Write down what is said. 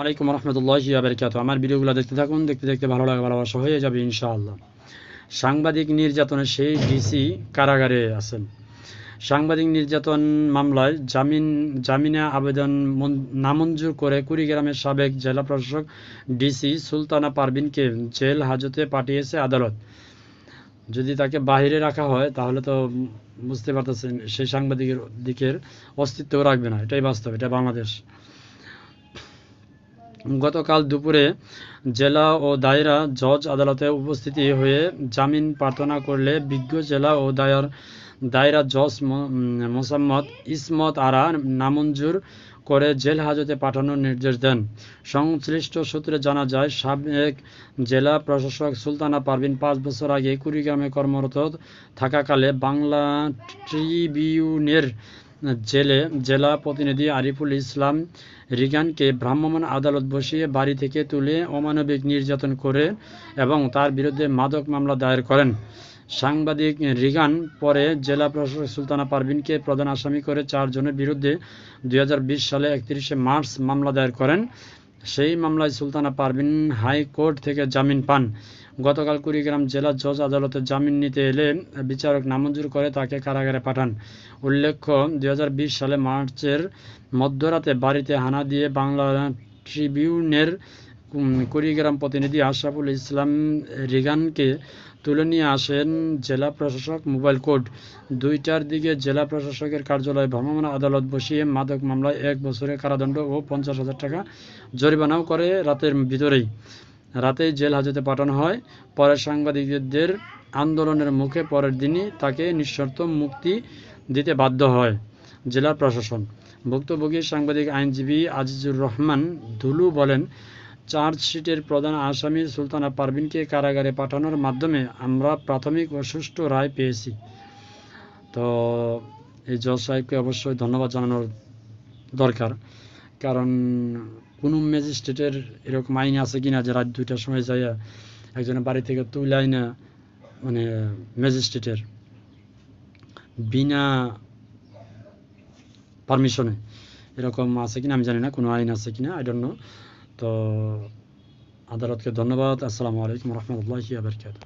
আলাইকুম রহমতুল্লাহ বারকাত আমার ভিডিওগুলো দেখতে থাকুন, দেখতে দেখতে ভালো লাগে ভালোবাসা হয়ে যাবে ইনশাআল্লাহ। সাংবাদিক নির্যাতনে সেই ডিসি কারাগারে আছেন। সাংবাদিক নির্যাতন মামলায় জামিন, জামিনে আবেদন নামঞ্জুর করে কুড়িগ্রামের সাবেক জেলা প্রশাসক ডিসি সুলতানা পারভিনকে জেল হাজতে পাঠিয়েছে আদালত। যদি তাকে বাইরে রাখা হয়, তাহলে তো বুঝতে পারতেছেন, সেই সাংবাদিকের দিকের অস্তিত্ব রাখবে না। এটাই বাস্তব, এটা বাংলাদেশ। গতকাল দুপুরে জেলা ও দায়রা জজ আদালতে উপস্থিতি হয়ে জামিন প্রার্থনা করলে বিজ্ঞ জেলা ও দায়র, দায়রা জজ মোসাম্মদ ইসমত আরা নামঞ্জুর করে জেল হাজতে পাঠানোর নির্দেশ দেন। সংশ্লিষ্ট সূত্রে জানা যায়, সাবেক জেলা প্রশাসক সুলতানা পারভিন পাঁচ বছর আগে কুড়িগ্রামে কর্মরত থাকাকালে বাংলা ট্রিবিউনের জেলে জেলা প্রতিনিধি আরিফুল ইসলাম রিগানকে ভ্রাম্যমাণ আদালত বসিয়ে বাড়ি থেকে তুলে অমানবিক নির্যাতন করে এবং তার বিরুদ্ধে মাদক মামলা দায়ের করেন। সাংবাদিক রিগান পরে জেলা প্রশাসক সুলতানা পারভিনকে প্রধান আসামি করে চারজনের বিরুদ্ধে দুই হাজার বিশ সালে একত্রিশে মার্চ মামলা দায়ের করেন। সেই মামলায় সুলতানা পারভিন হাইকোর্ট থেকে জামিন পান। গতকাল কুড়িগ্রাম জেলা জজ আদালতে জামিন নিতে এলে বিচারক নামঞ্জুর করে তাকে কারাগারে পাঠান। উল্লেখ্য, দুই হাজার বিশ সালে মার্চের মধ্যরাতে বাড়িতে হানা দিয়ে বাংলা ট্রিবিউনের কুড়িগ্রাম প্রতিনিধি আশরাফুল ইসলাম রিগানকে তুলে নিয়ে আসেন জেলা প্রশাসক মোবাইল কোর্ট। দুইটার দিকে জেলা প্রশাসকের কার্যালয়ে ভ্রাম্যমাণ আদালত বসিয়ে মাদক মামলায় এক বছরের কারাদণ্ড ও পঞ্চাশ হাজার টাকা জরিমানাও করে রাতের ভিতরেই। রাতেই জেল হাজতে পাঠানো হয়। পরে সাংবাদিকদের আন্দোলনের মুখে পরের দিনই তাকে নিঃশর্ত মুক্তি দিতে বাধ্য হয় জেলা প্রশাসন। ভুক্তভোগী সাংবাদিক আইনজীবী আজিজুর রহমান দুলু বলেন চার্জশিটের প্রধান আসামি সুলতানা পারভিনকে কারাগারে পাঠানোর মাধ্যমে আমরা প্রাথমিক ও সুষ্ঠু রায় পেয়েছি। তো এই জজ সাহেবকে অবশ্যই ধন্যবাদ জানানোর দরকার। কারণ কোনো ম্যাজিস্ট্রেটের এরকম আইন আছে কিনা যে রাত দুইটার সময় যাইয়া একজনের বাড়ি থেকে তুলাই না মানে ম্যাজিস্ট্রেটের বিনা পারমিশনে এরকম আছে কিনা আমি জানি না, কোনো আইন আছে কিনা আই ডোন্ট নো তো আদালতকে ধন্যবাদ। আসসালামু আলাইকুম রহমতুল্লাহ আবরকাত